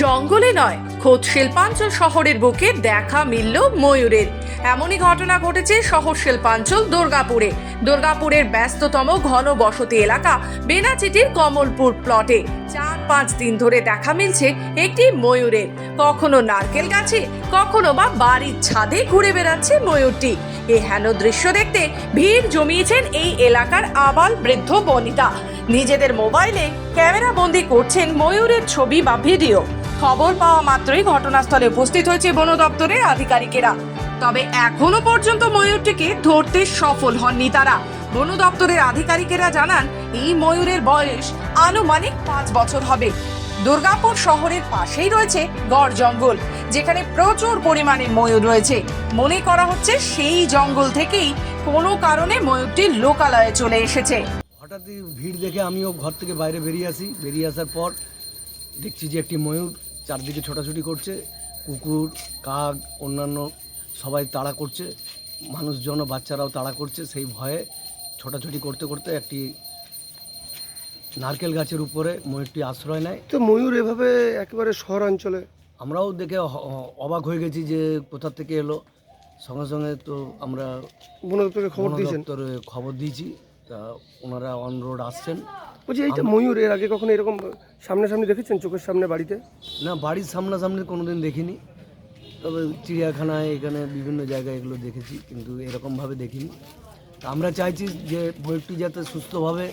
জঙ্গলে নয়, খোদ শিল্পাঞ্চল শহরের বুকে দেখা মিলল ময়ূরের। এমনই ঘটনা ঘটেছে শহর শিল্পাঞ্চল দুর্গাপুরে। দুর্গাপুরের ব্যস্ততম ঘন বসতি এলাকা বেনাচিটির কমলপুর প্লটে চার পাঁচ দিন ধরে দেখা মিলছে একটি ময়ূরের। কখনো নারকেল গাছে, কখনো বা বাড়ির ছাদে ঘুরে বেড়াচ্ছে ময়ূরটি। এ হেন দৃশ্য দেখতে ভিড় জমিয়েছেন এই এলাকার আবাল বৃদ্ধ বনিতা। নিজেদের মোবাইলে ক্যামেরা বন্দি করছেন ময়ূরের ছবি বা ভিডিও। খবর পাওয়া মাত্রই ঘটনাস্থলে উপস্থিত হয়েছে বন দপ্তরের আধিকারিকেরা। তবে এখনও পর্যন্ত ময়ূরটিকে ধরতে সফল হননি তারা। বন দপ্তরের আধিকারিকেরা জানান, এই ময়ূরের বয়স আনুমানিক পাঁচ বছর হবে। দুর্গাপুর শহরের পাশেই রয়েছে গড় জঙ্গল, যেখানে প্রচুর পরিমাণে ময়ূর রয়েছে। মনে করা হচ্ছে সেই জঙ্গল থেকেই কোনো কারণে ময়ূরটি লোকালয়ে চলে এসেছে। হঠাৎই ভিড় দেখে আমিও ঘর থেকে বাইরে বেরিয়ে আসি। বেরিয়ে আসার পর দেখছি যে একটি ময়ূর চারদিকে ছোটাছুটি করছে কুকুর কাক অন্যান্য সবাই তাড়া করছে মানুষজন বাচ্চারাও তাড়া করছে সেই ভয়ে ছোটাছুটি করতে করতে একটি নারকেল গাছের উপরে ময়ূরটি আশ্রয় নেয়। তো ময়ূর এভাবে একেবারে শহরাঞ্চলে আমরাও দেখে অবাক হয়ে গেছি যে কোথা থেকে এলো। সঙ্গে সঙ্গে তো আমরা বন খবর দিয়েছেন। খবর দিয়েছি। তা ওনারা অন রোড আসছেন। বলছি এইটা ময়ূর এর আগে কখনো এরকম সামনাসামনি দেখেছেন চোখের সামনে বাড়িতে? না বাড়ির সামনাসামনি কোনোদিন দেখিনি। তবে চিড়িয়াখানায় এখানে বিভিন্ন জায়গায় এগুলো দেখেছি কিন্তু এরকমভাবে দেখিনি। তা আমরা চাইছি যে ময়ূরটি যাতে সুস্থভাবে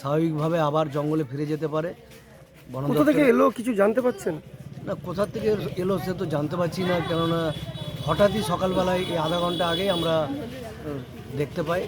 স্বাভাবিকভাবে আবার জঙ্গলে ফিরে যেতে পারে। বন কোথা থেকে এলো? কিছু জানতে পারছেন না কোথা থেকে এলো সে তো জানতে পারছি না কেননা হঠাৎই সকালবেলায় এই আধা ঘণ্টা আগেই আমরা দেখতে পাই।